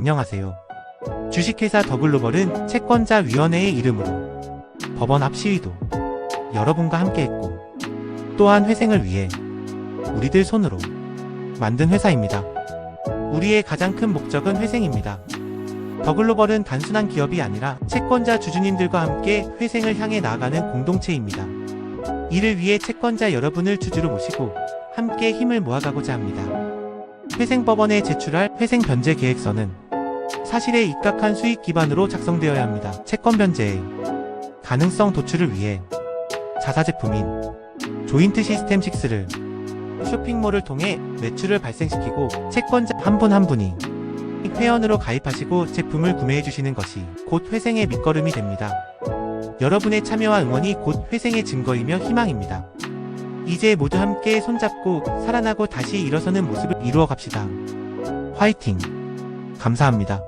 안녕하세요. 주식회사 더글로벌은 채권자위원회의 이름으로 법원 앞 시위도 여러분과 함께했고 또한 회생을 위해 우리들 손으로 만든 회사입니다. 우리의 가장 큰 목적은 회생입니다. 더글로벌은 단순한 기업이 아니라 채권자 주주님들과 함께 회생을 향해 나아가는 공동체입니다. 이를 위해 채권자 여러분을 주주로 모시고 함께 힘을 모아가고자 합니다. 회생법원에 제출할 회생 변제 계획서는 사실에 입각한 수익 기반으로 작성되어야 합니다. 채권 변제의 가능성 도출을 위해 자사 제품인 조인트 시스템 6를 쇼핑몰을 통해 매출을 발생시키고 채권자 한분한 분이 회원으로 가입하시고 제품을 구매해 주시는 것이 곧 회생의 밑거름이 됩니다. 여러분의 참여와 응원이 곧 회생의 증거이며 희망입니다. 이제 모두 함께 손잡고 살아나고 다시 일어서는 모습을 이루어 갑시다. 화이팅! 감사합니다.